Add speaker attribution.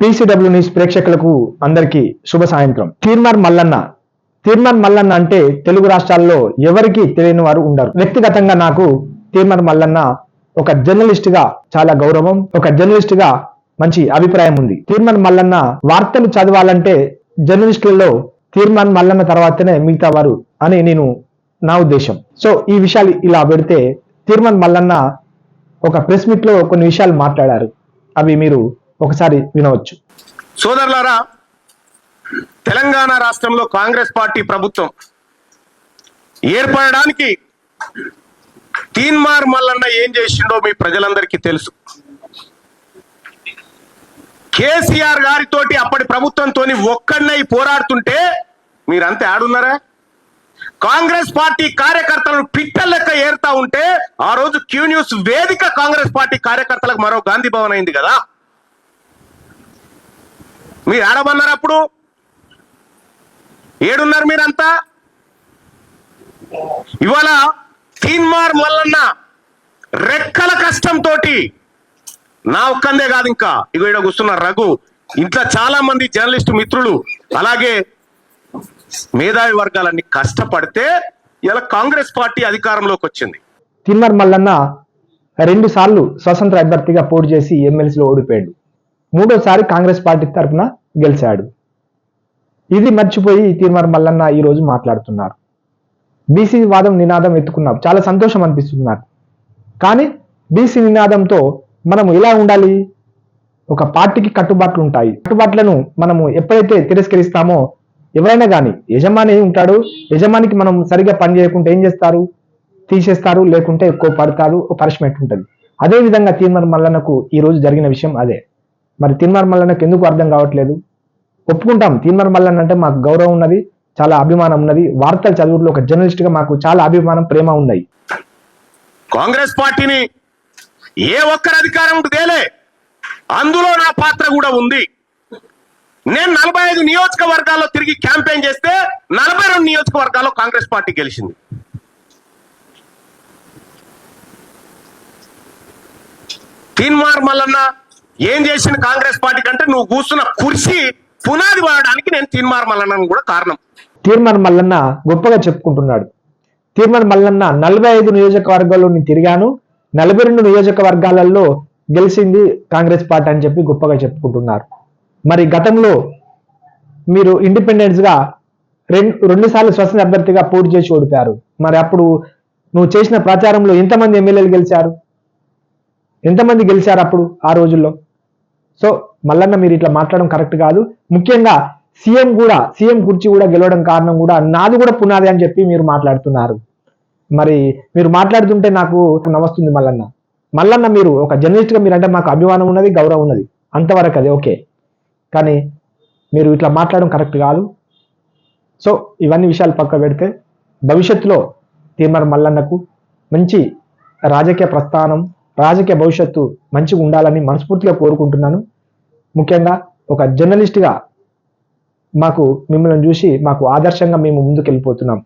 Speaker 1: PCW news ప్రేక్షకులకు అందరికీ శుభ సాయంత్రం. తీర్మార్ మల్లన్న. తీర్మార్ మల్లన్న అంటే తెలుగు రాష్ట్రాల్లో ఎవరికి తెలియని వారు ఉండరు. వ్యక్తిగతంగా నాకు తీర్మార్ మల్లన్న ఒక జర్నలిస్ట్గా చాలా గౌరవం ఒక జర్నలిస్ట్గా మంచి అభిప్రాయం ఉంది. తీర్మాన్ మల్లన్న వార్తలు చదవాలంటే జర్నలిస్టులలో తీర్మాన్ మల్లన్న తర్వాతనే మిగతా వారు అని నేను నా ఉద్దేశం. సో ఈ విషయాలు ఇలా పెడితే తీర్మాన్ మల్లన్న ఒక ప్రెస్ మీట్లో కొన్ని విషయాలు మాట్లాడారు. అవి మీరు ఒకసారి వినవచ్చు.
Speaker 2: సోదరులారా తెలంగాణ రాష్ట్రంలో కాంగ్రెస్ పార్టీ ప్రభుత్వం ఏర్పడడానికి తీన్మార్ మల్లన్న ఏం చేసిండో మీ ప్రజలందరికీ తెలుసు. కేసీఆర్ గారితోటి అప్పటి ప్రభుత్వంతో ఒక్కడినై పోరాడుతుంటే మీరంతా ఆడున్నారా? కాంగ్రెస్ పార్టీ కార్యకర్తలను పిట్టల లెక్క ఏరుతా ఉంటే ఆ రోజు క్యూ న్యూస్ వేదిక కాంగ్రెస్ పార్టీ కార్యకర్తలకు మరో గాంధీ భవన్ అయింది కదా. మీరు ఆడమన్నారు అప్పుడు? ఏడున్నారు మీరంతా? ఇవాళ తీన్మార్ మల్లన్న రెక్కల కష్టంతో నా ఒక్కందే కాదు ఇంకా. ఇగో ఇక్కడ కూర్చున్న రఘు ఇంట్లో చాలా మంది జర్నలిస్ట్ మిత్రులు అలాగే మేధావి వర్గాలన్నీ కష్టపడితే ఇలా కాంగ్రెస్ పార్టీ అధికారంలోకి వచ్చింది.
Speaker 1: తిన్మర్ మల్లన్న రెండు సార్లు స్వతంత్ర అభ్యర్థిగా పోటీ చేసి ఎమ్మెల్సీలో ఓడిపోయాడు. మూడోసారి కాంగ్రెస్ పార్టీ తరఫున గెలిచాడు. ఇది మర్చిపోయి తీర్మార్ మల్లన్న ఈ రోజు మాట్లాడుతున్నారు. బీసీ వాదం నినాదం ఎత్తుకున్నాం. చాలా సంతోషం అనిపిస్తుంది నాకు. కానీ బీసీ నినాదంతో మనము ఎలా ఉండాలి? ఒక పార్టీకి కట్టుబాట్లు ఉంటాయి. కట్టుబాట్లను మనము ఎప్పుడైతే తిరస్కరిస్తామో ఎవరైనా కానీ యజమాని ఉంటాడు. యజమానికి మనం సరిగా పని చేయకుంటే ఏం చేస్తారు? తీసేస్తారు లేకుంటే ఎక్కువ పడతారు పనిష్మెంట్ ఉంటుంది. అదే విధంగా తీర్మార్ మల్లన్నకు ఈ రోజు జరిగిన విషయం అదే. మరి తీర్మార్ మల్లన్నకు ఎందుకు అర్థం కావట్లేదు? ఒప్పుకుంటాం. తీర్మార్ మల్లన్న అంటే మాకు గౌరవం ఉన్నది చాలా అభిమానం ఉన్నది. వార్తలు చదువులో ఒక జర్నలిస్ట్గా మాకు చాలా అభిమానం ప్రేమ ఉన్నాయి.
Speaker 2: కాంగ్రెస్ పార్టీని ఏ ఒక్కరి అధికారం తేలే అందులో నా పాత్ర కూడా ఉంది. నేను నలభై ఐదు నియోజకవర్గాల్లో తిరిగి క్యాంపెయిన్ చేస్తే నలభై రెండు నియోజకవర్గాల్లో కాంగ్రెస్ పార్టీ గెలిచింది. తీన్మార్ మల్లన్న ఏం చేసిన కాంగ్రెస్ పార్టీ కంటే నువ్వు కూర్చున్న కుర్చీ పునాది వాడడానికి నేను తీర్మాన మల్లన్న కూడా కారణం.
Speaker 1: తీర్మార్ మల్లన్న గొప్పగా చెప్పుకుంటున్నాడు. తీర్మార్ మల్లన్న నలభై ఐదు నియోజకవర్గాల్లో నేను తిరిగాను నలభై రెండు నియోజకవర్గాలలో గెలిచింది కాంగ్రెస్ పార్టీ అని చెప్పి గొప్పగా చెప్పుకుంటున్నారు. మరి గతంలో మీరు ఇండిపెండెన్స్గా రెండు రెండు సార్లు స్వతంత్ర అభ్యర్థిగా పోటీ చేసి ఓడిపారు. మరి అప్పుడు నువ్వు చేసిన ప్రచారంలో ఎంతమంది ఎమ్మెల్యేలు గెలిచారు? ఎంతమంది గెలిచారు అప్పుడు ఆ రోజుల్లో? సో మల్లన్న మీరు ఇట్లా మాట్లాడడం కరెక్ట్ కాదు. ముఖ్యంగా సీఎం కూడా సీఎం కుర్చీ కూడా గెలవడం కారణం కూడా నాది కూడా పునాది అని చెప్పి మీరు మాట్లాడుతున్నారు. మరి మీరు మాట్లాడుతుంటే నాకు నమస్తుంది మల్లన్న. మల్లన్న మీరు ఒక జర్నలిస్ట్గా మీరు మీరంటే మాకు అభిమానం ఉన్నది గౌరవం ఉన్నది. అంతవరకు అది ఓకే. కానీ మీరు ఇట్లా మాట్లాడడం కరెక్ట్ కాదు. సో ఇవన్నీ విషయాలు పక్క పెడితే భవిష్యత్తులో తీర్మార్ మల్లన్నకు మంచి రాజకీయ ప్రస్థానం రాజకీయ భవిష్యత్తు మంచిగా ఉండాలని మనస్ఫూర్తిగా కోరుకుంటున్నాను. ముఖ్యంగా ఒక జర్నలిస్ట్గా మాకు మిమ్మల్ని చూసి మాకు ఆదర్శంగా మేము ముందుకు వెళ్ళిపోతున్నాం